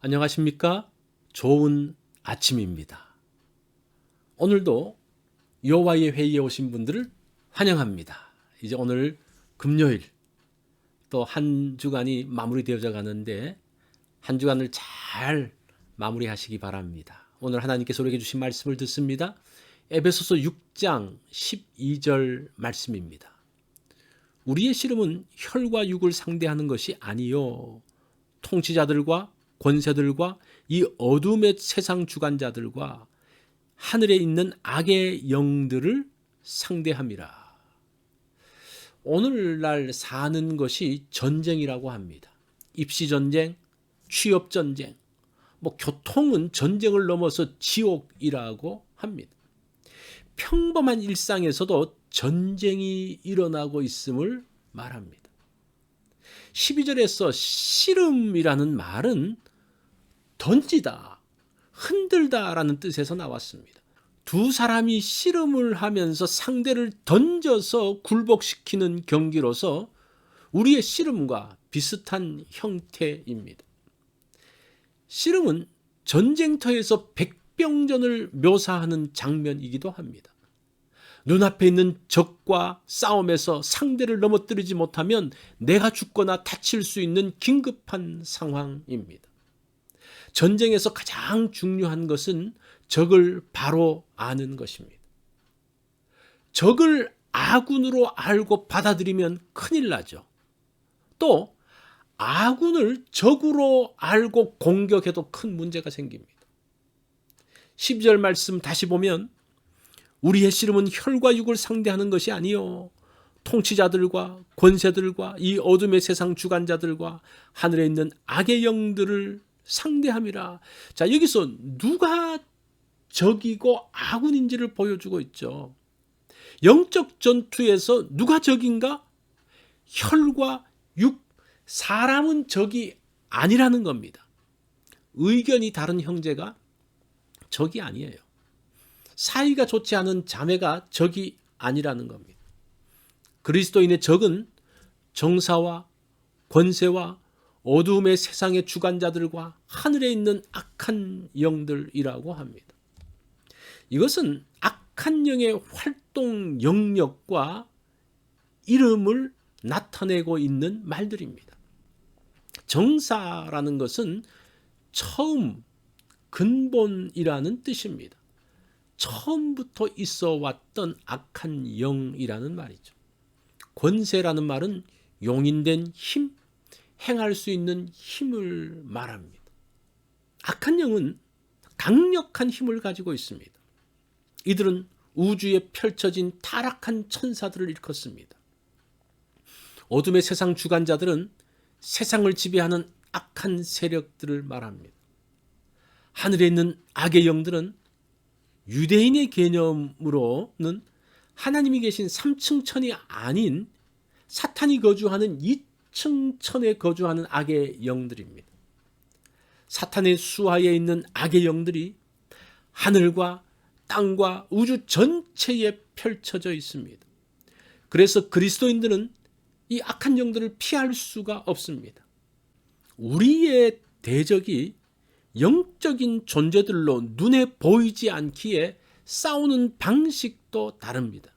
안녕하십니까? 좋은 아침입니다. 오늘도 여호와의 회의에 오신 분들을 환영합니다. 이제 오늘 금요일 또 한 주간이 마무리되어져 가는데 한 주간을 잘 마무리하시기 바랍니다. 오늘 하나님께서 우리에게 주신 말씀을 듣습니다. 에베소서 6장 12절 말씀입니다. 우리의 씨름은 혈과 육을 상대하는 것이 아니요 통치자들과 권세들과 이 어둠의 세상 주관자들과 하늘에 있는 악의 영들을 상대함이라. 오늘날 사는 것이 전쟁이라고 합니다. 입시 전쟁, 취업 전쟁, 뭐 교통은 전쟁을 넘어서 지옥이라고 합니다. 평범한 일상에서도 전쟁이 일어나고 있음을 말합니다. 12절에서 씨름이라는 말은 던지다, 흔들다라는 뜻에서 나왔습니다. 두 사람이 씨름을 하면서 상대를 던져서 굴복시키는 경기로서 우리의 씨름과 비슷한 형태입니다. 씨름은 전쟁터에서 백병전을 묘사하는 장면이기도 합니다. 눈앞에 있는 적과 싸움에서 상대를 넘어뜨리지 못하면 내가 죽거나 다칠 수 있는 긴급한 상황입니다. 전쟁에서 가장 중요한 것은 적을 바로 아는 것입니다. 적을 아군으로 알고 받아들이면 큰일 나죠. 또 아군을 적으로 알고 공격해도 큰 문제가 생깁니다. 12절 말씀 다시 보면 우리의 씨름은 혈과 육을 상대하는 것이 아니요 통치자들과 권세들과 이 어둠의 세상 주관자들과 하늘에 있는 악의 영들을 상대함이라. 자, 여기서 누가 적이고 아군인지를 보여주고 있죠. 영적 전투에서 누가 적인가? 혈과 육, 사람은 적이 아니라는 겁니다. 의견이 다른 형제가 적이 아니에요. 사이가 좋지 않은 자매가 적이 아니라는 겁니다. 그리스도인의 적은 정사와 권세와 어두움의 세상의 주관자들과 하늘에 있는 악한 영들이라고 합니다. 이것은 악한 영의 활동 영역과 이름을 나타내고 있는 말들입니다. 정사라는 것은 처음 근본이라는 뜻입니다. 처음부터 있어 왔던 악한 영이라는 말이죠. 권세라는 말은 용인된 힘, 행할 수 있는 힘을 말합니다. 악한 영은 강력한 힘을 가지고 있습니다. 이들은 우주에 펼쳐진 타락한 천사들을 일컫습니다. 어둠의 세상 주관자들은 세상을 지배하는 악한 세력들을 말합니다. 하늘에 있는 악의 영들은 유대인의 개념으로는 하나님이 계신 3층 천이 아닌 사탄이 거주하는 2 층 천에 거주하는 악의 영들입니다. 사탄의 수하에 있는 악의 영들이 하늘과 땅과 우주 전체에 펼쳐져 있습니다. 그래서 그리스도인들은 이 악한 영들을 피할 수가 없습니다. 우리의 대적이 영적인 존재들로 눈에 보이지 않기에 싸우는 방식도 다릅니다.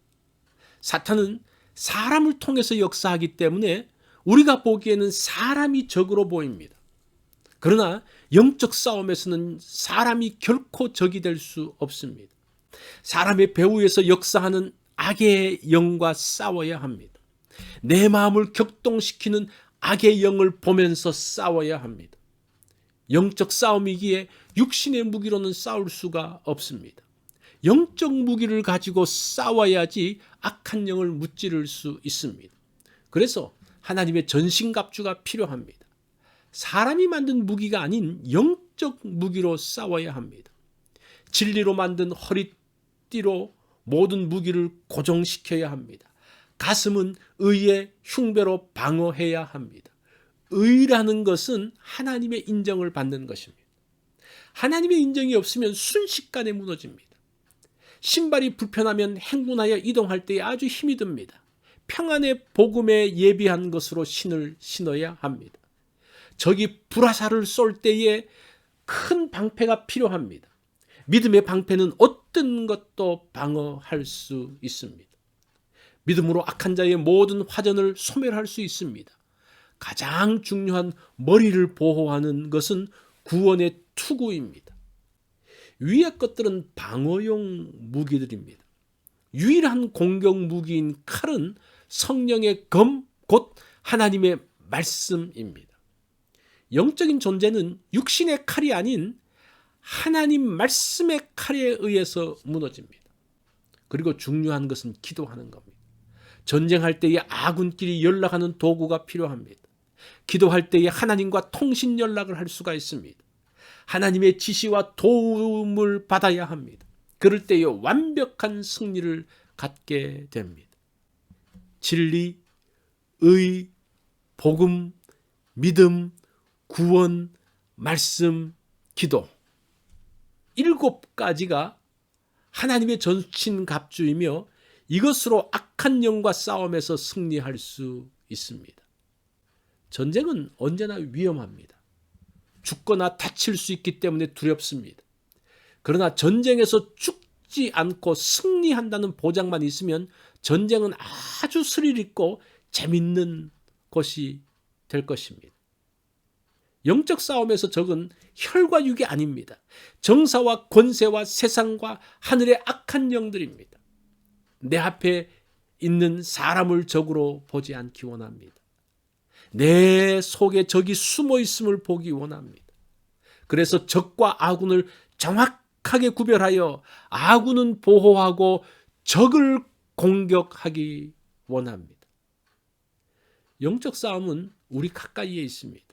사탄은 사람을 통해서 역사하기 때문에 우리가 보기에는 사람이 적으로 보입니다. 그러나 영적 싸움에서는 사람이 결코 적이 될 수 없습니다. 사람의 배후에서 역사하는 악의 영과 싸워야 합니다. 내 마음을 격동시키는 악의 영을 보면서 싸워야 합니다. 영적 싸움이기에 육신의 무기로는 싸울 수가 없습니다. 영적 무기를 가지고 싸워야지 악한 영을 무찌를 수 있습니다. 그래서 하나님의 전신갑주가 필요합니다. 사람이 만든 무기가 아닌 영적 무기로 싸워야 합니다. 진리로 만든 허리띠로 모든 무기를 고정시켜야 합니다. 가슴은 의의 흉배로 방어해야 합니다. 의라는 것은 하나님의 인정을 받는 것입니다. 하나님의 인정이 없으면 순식간에 무너집니다. 신발이 불편하면 행군하여 이동할 때 아주 힘이 듭니다. 평안의 복음에 예비한 것으로 신을 신어야 합니다. 적이 불화살을 쏠 때에 큰 방패가 필요합니다. 믿음의 방패는 어떤 것도 방어할 수 있습니다. 믿음으로 악한 자의 모든 화전을 소멸할 수 있습니다. 가장 중요한 머리를 보호하는 것은 구원의 투구입니다. 위의 것들은 방어용 무기들입니다. 유일한 공격 무기인 칼은 성령의 검, 곧 하나님의 말씀입니다. 영적인 존재는 육신의 칼이 아닌 하나님 말씀의 칼에 의해서 무너집니다. 그리고 중요한 것은 기도하는 겁니다. 전쟁할 때에 아군끼리 연락하는 도구가 필요합니다. 기도할 때에 하나님과 통신 연락을 할 수가 있습니다. 하나님의 지시와 도움을 받아야 합니다. 그럴 때에 완벽한 승리를 갖게 됩니다. 진리, 의, 복음, 믿음, 구원, 말씀, 기도. 일곱 가지가 하나님의 전신 갑주이며 이것으로 악한 영과 싸움에서 승리할 수 있습니다. 전쟁은 언제나 위험합니다. 죽거나 다칠 수 있기 때문에 두렵습니다. 그러나 전쟁에서 죽지 않고 승리한다는 보장만 있으면 전쟁은 아주 스릴 있고 재밌는 것이 될 것입니다. 영적 싸움에서 적은 혈과 육이 아닙니다. 정사와 권세와 세상과 하늘의 악한 영들입니다. 내 앞에 있는 사람을 적으로 보지 않기 원합니다. 내 속에 적이 숨어 있음을 보기 원합니다. 그래서 적과 아군을 정확하게 구별하여 아군은 보호하고 적을 공격하기 원합니다. 영적 싸움은 우리 가까이에 있습니다.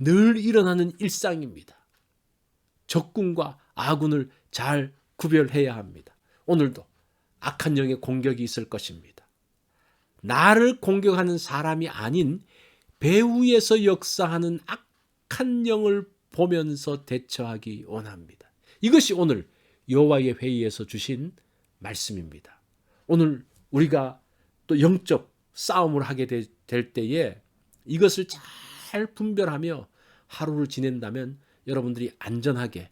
늘 일어나는 일상입니다. 적군과 아군을 잘 구별해야 합니다. 오늘도 악한 영의 공격이 있을 것입니다. 나를 공격하는 사람이 아닌 배후에서 역사하는 악한 영을 보면서 대처하기 원합니다. 이것이 오늘 여호와의 회의에서 주신 말씀입니다. 오늘 우리가 또 영적 싸움을 하게 될 때에 이것을 잘 분별하며 하루를 지낸다면 여러분들이 안전하게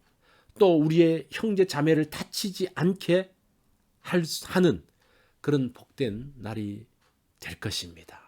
또 우리의 형제 자매를 다치지 않게 하는 그런 복된 날이 될 것입니다.